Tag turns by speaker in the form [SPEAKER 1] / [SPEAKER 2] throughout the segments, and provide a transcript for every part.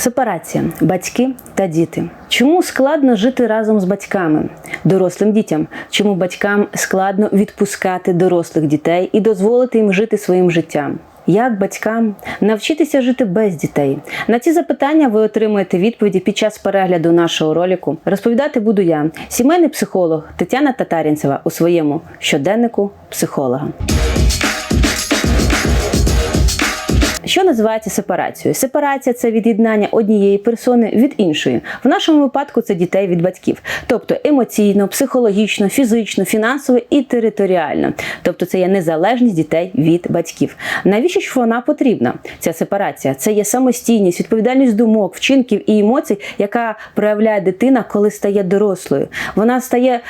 [SPEAKER 1] Сепарація, батьки та діти. Чому складно жити разом з батьками, дорослим дітям? Чому батькам складно відпускати дорослих дітей і дозволити їм жити своїм життям? Як батькам навчитися жити без дітей? На ці запитання ви отримаєте відповіді під час перегляду нашого ролику. Розповідати буду я, сімейний психолог Тетяна Татарінцева у своєму щоденнику психолога. Що називається сепарацією? Сепарація це від'єднання однієї персони від іншої. В нашому випадку це дітей від батьків, тобто емоційно, психологічно, фізично, фінансово і територіально. Тобто це є незалежність дітей від батьків. Навіщо ж вона потрібна? Ця сепарація це є самостійність, відповідальність думок, вчинків і емоцій, яка проявляє дитина, коли стає дорослою. Вона стає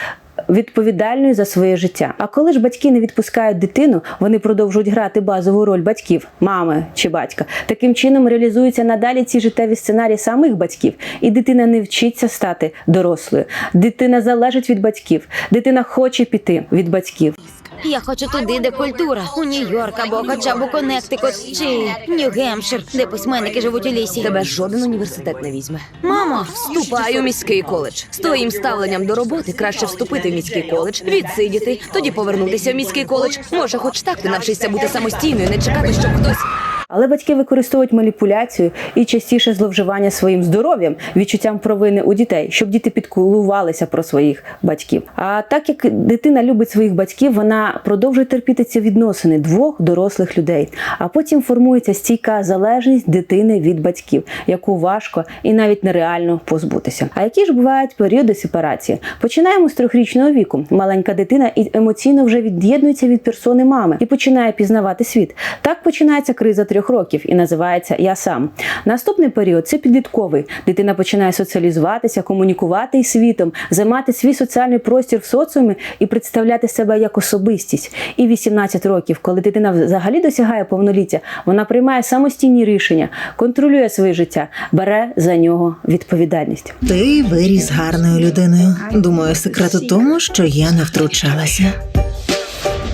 [SPEAKER 1] відповідальною за своє життя. А коли ж батьки не відпускають дитину, вони продовжують грати базову роль батьків, мами чи батька. Таким чином реалізуються надалі ці життєві сценарії самих батьків, і дитина не вчиться стати дорослою. Дитина залежить від батьків, дитина хоче піти від батьків.
[SPEAKER 2] Я хочу туди, де культура. У Нью-Йорк або хоча б у Коннектикут чи Нью-Гемпшир, де письменники живуть у лісі.
[SPEAKER 3] Тебе жоден університет не візьме.
[SPEAKER 2] Мамо,
[SPEAKER 3] Вступай у міський коледж. З твоїм ставленням до роботи краще вступити в міський коледж, відсидіти, тоді повернутися в міський коледж. Може, хоч так ти навчишся бути самостійною, не чекати, щоб хтось.
[SPEAKER 1] Але батьки використовують маніпуляцію і частіше зловживання своїм здоров'ям, відчуттям провини у дітей, щоб діти підкулувалися про своїх батьків. А так як дитина любить своїх батьків, вона продовжує терпіти ці відносини двох дорослих людей. А потім формується стійка залежність дитини від батьків, яку важко і навіть нереально позбутися. А які ж бувають періоди сепарації? Починаємо з трьохрічного віку. Маленька дитина і емоційно вже від'єднується від персони мами і починає пізнавати світ. Так починається криза трьох років і називається Я сам. Наступний період це підлітковий. Дитина починає соціалізуватися, комунікувати із світом, займати свій соціальний простір в соціумі і представляти себе як особистість. І 18 років, коли дитина взагалі досягає повноліття, вона приймає самостійні рішення, контролює своє життя, бере за нього відповідальність.
[SPEAKER 4] Ти виріс гарною людиною. Думаю, секрет у тому, що я не втручалася.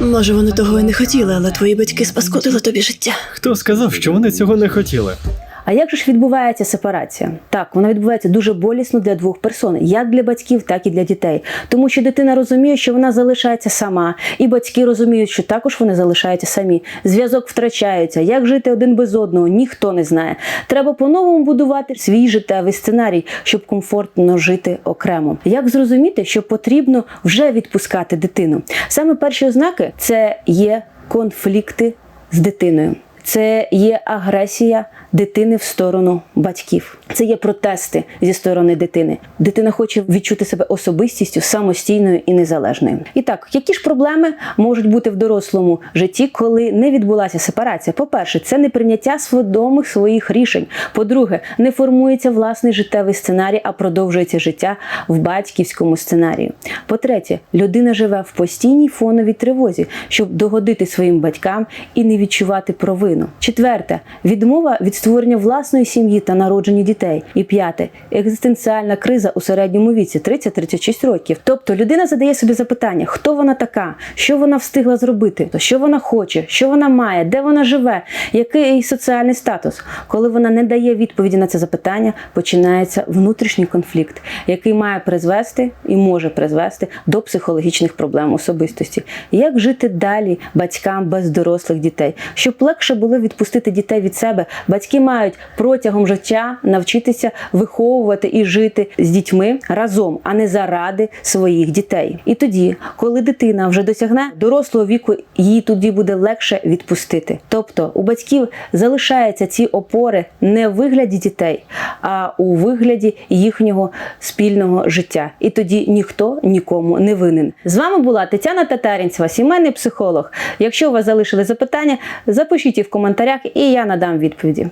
[SPEAKER 5] Може, вони того і не хотіли, але твої батьки спаскотили тобі життя.
[SPEAKER 6] Хто сказав, що вони цього не хотіли?
[SPEAKER 1] А як же ж відбувається сепарація? Так, вона відбувається дуже болісно для двох персон, як для батьків, так і для дітей. Тому що дитина розуміє, що вона залишається сама, і батьки розуміють, що також вони залишаються самі. Зв'язок втрачається. Як жити один без одного, ніхто не знає. Треба по-новому будувати свій життєвий сценарій, щоб комфортно жити окремо. Як зрозуміти, що потрібно вже відпускати дитину? Саме перші ознаки це є конфлікти з дитиною. Це є агресія дитини в сторону батьків. Це є протести зі сторони дитини. Дитина хоче відчути себе особистістю самостійною і незалежною. І так, які ж проблеми можуть бути в дорослому житті, коли не відбулася сепарація? По-перше, це неприйняття свідомих своїх рішень. По-друге, не формується власний життєвий сценарій, а продовжується життя в батьківському сценарії. По-третє, людина живе в постійній фоновій тривозі, щоб догодити своїм батькам і не відчувати провину. Четверте, відмова від створення власної сім'ї та народження дітей. І п'яте екзистенціальна криза у середньому віці 30-36 років. Тобто людина задає собі запитання, хто вона така, що вона встигла зробити, що вона хоче, що вона має, де вона живе, який її соціальний статус. Коли вона не дає відповіді на це запитання, починається внутрішній конфлікт, який має призвести і може призвести до психологічних проблем особистості. Як жити далі батькам без дорослих дітей, щоб легше було відпустити дітей від себе, батьки мають протягом життя навчитися виховувати і жити з дітьми разом, а не заради своїх дітей. І тоді, коли дитина вже досягне дорослого віку, їй тоді буде легше відпустити. Тобто у батьків залишаються ці опори не в вигляді дітей, а у вигляді їхнього спільного життя. І тоді ніхто нікому не винен. З вами була Тетяна Татарінцева, сімейний психолог. Якщо у вас залишили запитання, запишіть їх в коментарях, і я надам відповіді.